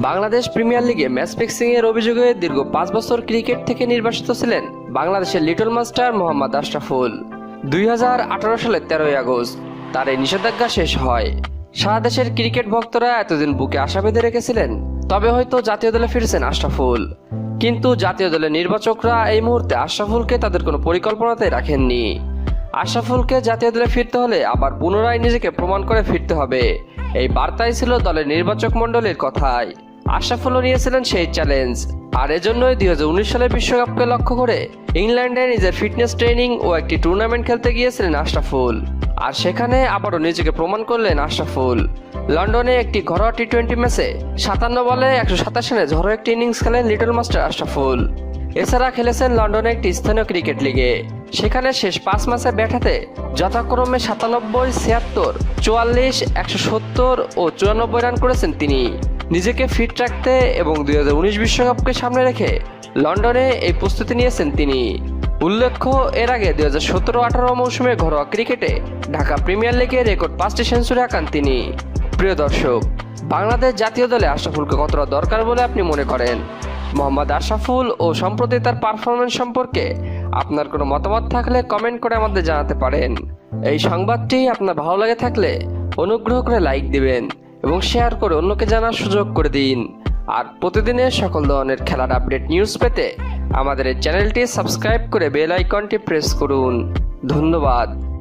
Bangladesh premier লিগে match fixing এর অভিযোগে দীর্ঘ পাঁচ বছর ক্রিকেট থেকে নির্বাসিত ছিলেন বাংলাদেশের লিটল মাস্টার মোহাম্মদ আশরাফুল। দুই হাজার আঠারো সালের তেরোই আগস্ট তার এই নিষেধাজ্ঞা শেষ হয়। সারা দেশের ক্রিকেট ভক্তরা এতদিন বুকে আশা বেঁধে রেখেছিলেন, তবে হয়তো জাতীয় দলে ফিরছেন আশরাফুল। কিন্তু জাতীয় দলের নির্বাচকরা এই মুহূর্তে আশরাফুলকে তাদের কোনো পরিকল্পনাতে রাখেননি। আশরাফুলকে জাতীয় দলে ফিরতে হলে আবার পুনরায় নিজেকে প্রমাণ করে ফিরতে হবে। এই বার্তাই ছিল দলের নির্বাচক মণ্ডলীর কথায়। আশরাফুলও নিয়েছিলেন সেই চ্যালেঞ্জ আর এজন্যই দুই হাজার উনিশ সালের বিশ্বকাপকে লক্ষ্য করে ইংল্যান্ডে নিজের ফিটনেস ট্রেনিং ও একটি টুর্নামেন্ট খেলতে গিয়েছিলেন আশরাফুল আর সেখানে আবারও নিজেকে প্রমাণ করলেন আশরাফুল লন্ডনে একটি ঘরোয়া টি টোয়েন্টি ম্যাচে সাতান্ন বলে একশো সাতাশ রানে ঝড়ো একটি ইনিংস খেলেন লিটল মাস্টার আশরাফুল এছাড়া খেলেছেন লন্ডনে একটি স্থানীয় ক্রিকেট লিগে। সেখানে শেষ পাঁচ ম্যাচে ব্যাটাতে যথাক্রমে সাতানব্বই, ছিয়াত্তর, চুয়াল্লিশ, একশো সত্তর ও চুরানব্বই রান করেছেন তিনি। নিজেকে ফিট রাখতে এবং দুই হাজার উনিশ বিশ্বকাপকে সামনে রেখে লন্ডনে এই প্রস্তুতি নিয়েছেন তিনি। উল্লেখ্য, এর আগে দুই হাজার সতেরো আঠারো মৌসুমে ঘরোয়া ক্রিকেটে ঢাকা প্রিমিয়ার লিগে রেকর্ড পাঁচটি সেঞ্চুরি আঁকান তিনি। প্রিয় দর্শক, বাংলাদেশ জাতীয় দলে আশরাফুলকে কতটা দরকার বলে আপনি মনে করেন? মোহাম্মদ আশরাফুল ও সম্প্রতি তার পারফরমেন্স সম্পর্কে আপনার কোনো মতামত থাকলে কমেন্ট করে আমাদের জানাতে পারেন। এই সংবাদটি আপনার ভালো লাগে থাকলে অনুগ্রহ করে লাইক দিবেন এবং শেয়ার করে অন্যকে জানার সুযোগ করে দিন। আর প্রতিদিনের সকল ধরনের খেলার আপডেট নিউজ পেতে আমাদের চ্যানেলটি সাবস্ক্রাইব করে বেল আইকনটি প্রেস করুন। ধন্যবাদ।